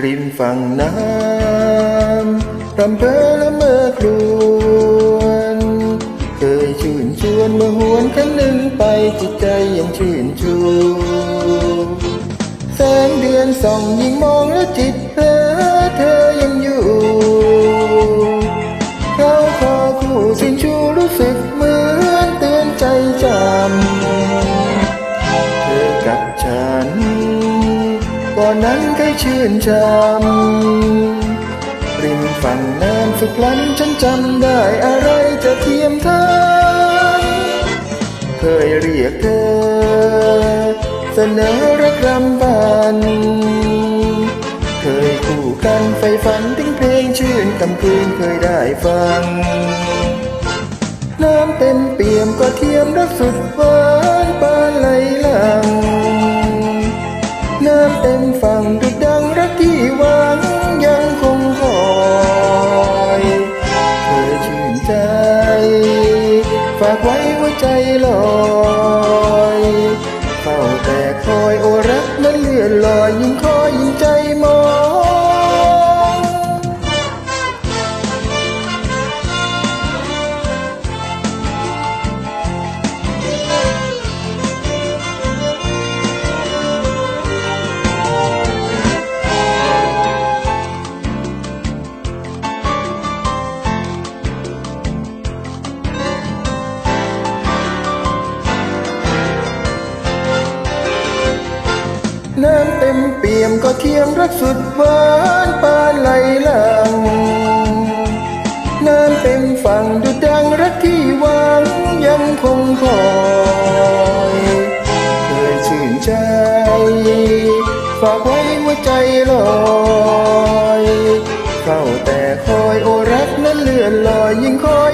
ริมฝั่งน้ำรำเพอละเมอครวนเคยชื่นชวนเมื่อหวนครั้งหนึ่งไปจิตใจยังชื่นชูแสงเดือนส่องยิ่งมองและจิต ก่อนนั้นเคยชื่นชำริมฝั่งน้ำสุขลันฉันจำได้อะไรจะเทียมเธอ เคยเรียกเธอ เสนอรักรำพัน เคยคู่กันไฟฝันถึงเพลงชื่นกำคืนเคยได้ฟัง น้ำเต็มเปี่ยมก็เทียมรักสุดหวาน ฝากไว้หัวใจลอยเฝ้าแต่คอยโอรักนั้นเลื่อนลอยยิ่งคอย น้ำเต็มเปี่ยมก็เทียมรักสุดหวานปานไหลหลัง น้ำเต็มฝั่งดุดดังรักที่หวังยังคงคอยเคยชื่นใจ ฝากไว้หัวใจลอยเฝ้าแต่คอยโอรักนั้นเลื่อนลอยยิ่งคอย